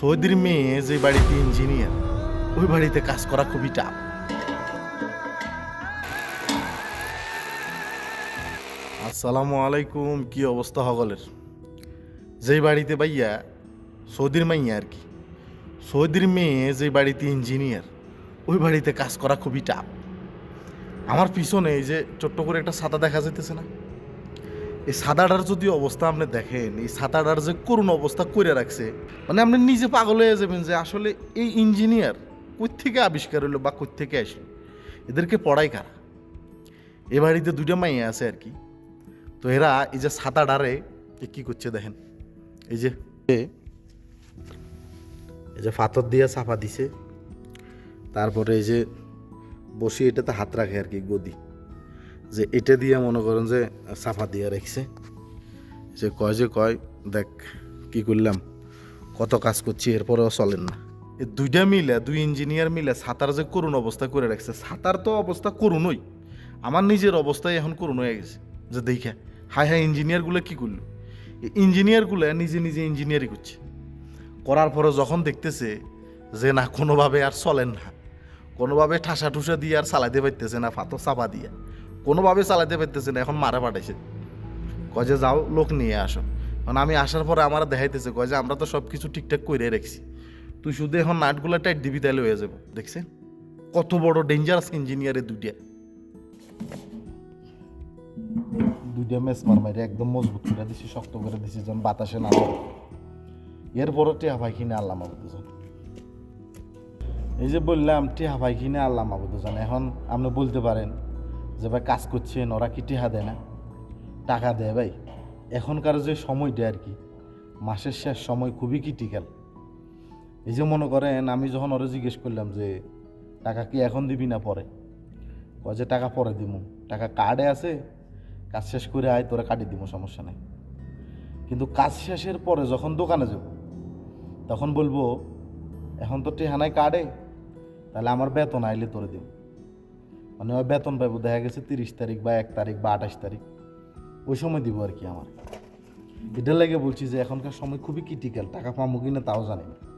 সৌদির মেয়ে যে বাড়িতে ইঞ্জিনিয়ার, ওই বাড়িতে কাজ করা খুবই টাফ। আসসালামু আলাইকুম, কি অবস্থা হগলের? যেই বাড়িতে ভাইয়া, সৌদির মাইয়া আর কি। সৌদির মেয়ে যে বাড়িতে ইঞ্জিনিয়ার, ওই বাড়িতে কাজ করা খুবই টাফ। আমার পিছনে এই যে ছোট্ট করে একটা সাদা দেখা যেতেছে না? এই সাদাটার যদি অবস্থা আপনি দেখেন, এই সাদাটার যে করুণ অবস্থা করে রাখছে মানে আপনি নিজে পাগল হয়ে যাবেন যে আসলে এই ইঞ্জিনিয়ার থেকে আবিষ্কার হলো বা থেকে আসলো? এদেরকে পড়াই কারা? এ বাড়িতে দুইটা মাইয়া আছে আর কি। তো এরা এই যে সাদাডারে কি করছে দেখেন? এই যে এই যে ফাতর দিয়ে চাপা দিছে। তারপরে এই যে বসে এটাতে হাত রাখে আর কি, গদি। যে এটা দিয়ে মনে করেন যে সাফা দিয়ে রাখছে। যে কয় যে কয়, দেখ কি করলাম, কত কাজ করছি, এরপরেও চলেন না। এই দুইটা মিলে, দুই ইঞ্জিনিয়ার মিলে সাঁতার যে করুণ অবস্থা করে রাখছে সাঁতার তো অবস্থা করুণই। আমার নিজের অবস্থায় এখন করুণ হয়ে গেছে, যে দেখে হাই হাই ইঞ্জিনিয়ারগুলো কী করল? ইঞ্জিনিয়ারগুলো নিজে নিজে ইঞ্জিনিয়ারই করছে। করার পরে যখন দেখতেছে যে না, কোনোভাবে আর চলেন না। কোনোভাবে ঠাসা ঠুসা দিয়ে আর চালাইতে পারতেছে না, ফাতো চাপা দিয়ে। কোনোভাবে চালাইতে পারতেছে না, এখন মারা পাঠাইছে। কয় যে যাও, লোক নিয়ে আসো। কারণ আমি আসার পরে আমার দেখাইতেছে, কয় যে আমরা তো সব কিছু ঠিকঠাক করে রাখছি। তুই শুধু এখন নাটগুলো টাইট দিবি তাহলে হয়ে যাব, দেখছেন? কত বড় ডেঞ্জারাস ইঞ্জিনিয়ারের দুইটা। দুইটা মেস মার একদম মজবুত করে দিছি, শক্ত করে দিছি, যেন বাতাসে না পড়ে। এরপরও টিয়া ভাই কিনে আল্লাহ মাবুদুজন এই যে বললাম, টিয়া ভাই কিনে আল্লাহ মাবুদুজন এখন আপনি বলতে পারেন যে ভাই কাজ করছেন, ওরা কি টিহা দেয় না? টাকা দেয় ভাই। এখনকার যে সময়টা আর কি, মাসের শেষ সময় খুবই ক্রিটিক্যাল এই যে মনে করেন, আমি যখন ওরা জিজ্ঞেস করলাম যে, টাকা কি এখন দিবি না পরে? কয় যে, টাকা পরে দিমু। টাকা কার্ডে আছে, কাজ শেষ করে আয়, তোরা কাটি দিব সমস্যা নাই। কিন্তু কাজ শেষের পরে যখন দোকানে যাব, তখন বলব, এখন তো টেহানায় কার্ডে তাহলে আমার বেতন আইলে তোরে দিব মানে বেতন পাইবো, দেখা গেছে তিরিশ তারিখ বা এক তারিখ বা আঠাশ তারিখ। ওই সময় দিব আর কি আমার। এটা লাগে বলছি যে এখনকার সময় খুবই ক্রিটিক্যাল টাকা পাবো কিনা তাও জানি না।